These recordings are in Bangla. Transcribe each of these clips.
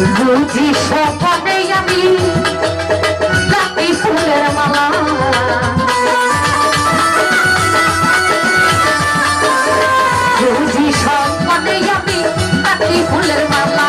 বুঝি সপনে আমি রাতি ফুলের মালা। বুঝি সপনে আমি রাতি ফুলের মালা।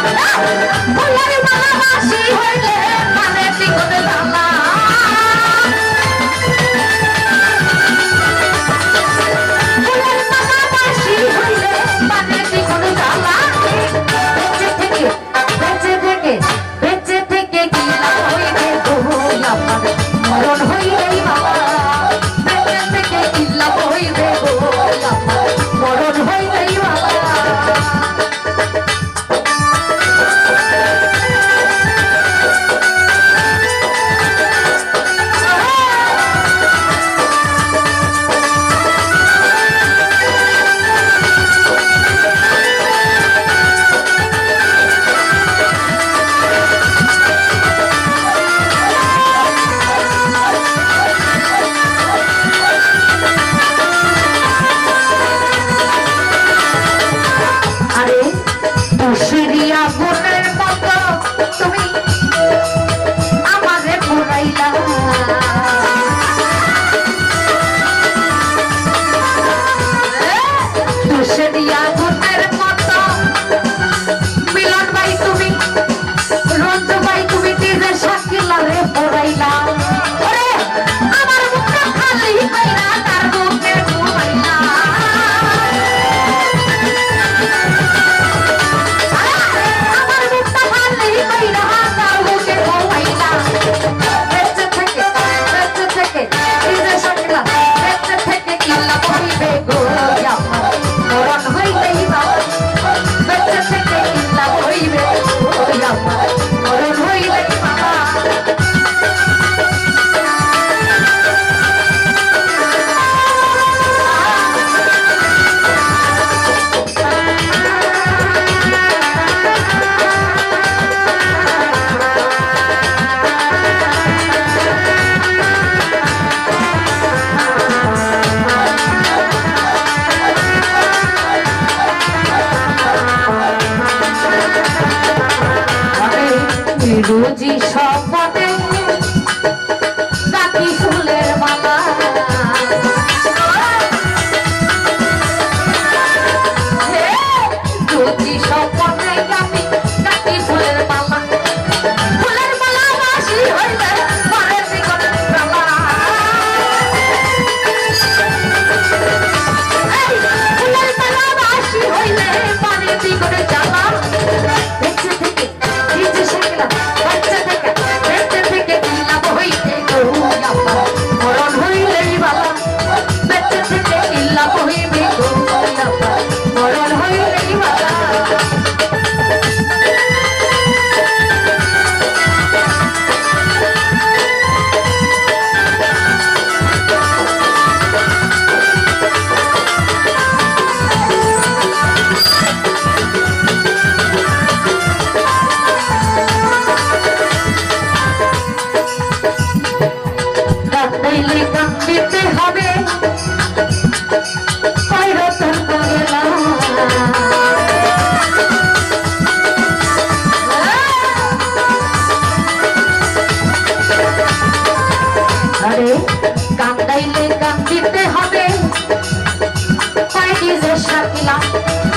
Kilat,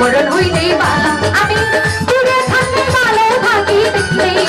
মরণ হইলেই বাবা আমি দূরে থাকতে ভালো থাকি দেখলেই